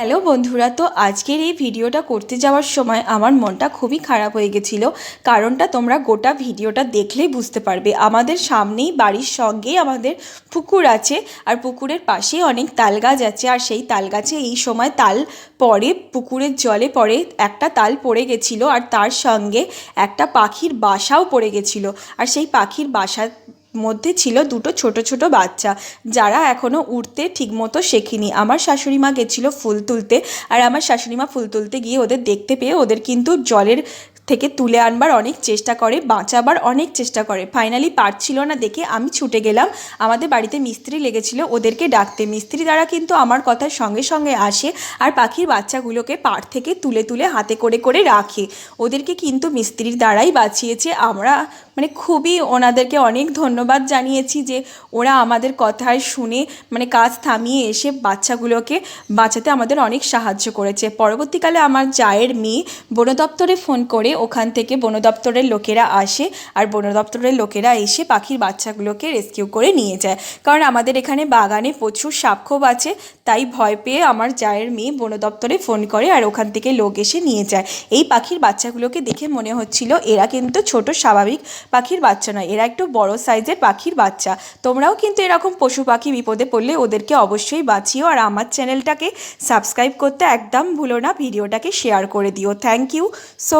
Hello বন্ধুরা, তো আজকের এই ভিডিওটা করতে যাওয়ার সময় আমার মনটা খুবই খারাপ হয়ে গেছিল। কারণটা তোমরা গোটা ভিডিওটা দেখলেই বুঝতে পারবে। আমাদের সামনেই বাড়ির সঙ্গেই আমাদের পুকুর আছে আর পুকুরের পাশেই অনেক তাল গাছ আছে আর সেই তাল গাছে এই সময় তাল পড়ে, পুকুরের জলে পড়ে, একটা তাল পড়ে গেছিল আর তার সঙ্গে একটা পাখির বাসাও পড়ে গেছিল। আর সেই পাখির বাসার মধ্যে ছিল দুটো ছোট ছোট বাচ্চা, যারা এখনও উঠতে ঠিকমতো শেখেনি। আমার শাশুড়ি মা গেছিল ফুল তুলতে, আর আমার শাশুড়ি মা ফুল তুলতে গিয়ে ওদের দেখতে পেয়ে ওদের কিন্তু জলের থেকে তুলে আনবার অনেক চেষ্টা করে, বাঁচাবার অনেক চেষ্টা করে। ফাইনালি পারছিল না দেখে আমি ছুটে গেলাম। আমাদের বাড়িতে মিস্ত্রি লেগেছিল, ওদেরকে ডাকতে। মিস্ত্রি দ্বারা কিন্তু আমার কথার সঙ্গে সঙ্গে আসে আর পাখির বাচ্চাগুলোকে পাড় থেকে তুলে তুলে হাতে করে করে রাখে। ওদেরকে কিন্তু মিস্ত্রির দ্বারাই বাঁচিয়েছে। আমরা মানে খুবই ওনাদেরকে অনেক ধন্যবাদ জানিয়েছি যে ওরা আমাদের কথায় শুনে মানে কাজ থামিয়ে এসে বাচ্চাগুলোকে বাঁচাতে আমাদের অনেক সাহায্য করেছে। পরবর্তীকালে আমার জায়ের মেয়ে বন দপ্তরে ফোন করে ওখান থেকে বন দপ্তরের লোকেরা আসে আর বন দপ্তরের লোকেরা এসে পাখির বাচ্চাগুলোকে রেস্কিউ করে নিয়ে যায়। কারণ আমাদের এখানে বাগানে প্রচুর সাপখোপ আছে, তাই ভয় পেয়ে আমার জায়ের মেয়ে বন দপ্তরে ফোন করে আর ওখান থেকে লোক এসে নিয়ে যায়। এই পাখির বাচ্চাগুলোকে দেখে মনে হচ্ছিল এরা কিন্তু ছোট, স্বাভাবিক পাখির বাচ্চা নয়, এরা একটু বড় সাইজের পাখির বাচ্চা। তোমরাও কিন্তু এরকম পশু পাখি বিপদে পড়লে ওদেরকে অবশ্যই বাঁচিও আর আমার চ্যানেলটাকে সাবস্ক্রাইব করতে একদম ভুলো না, ভিডিওটাকে শেয়ার করে দিও। Thank you so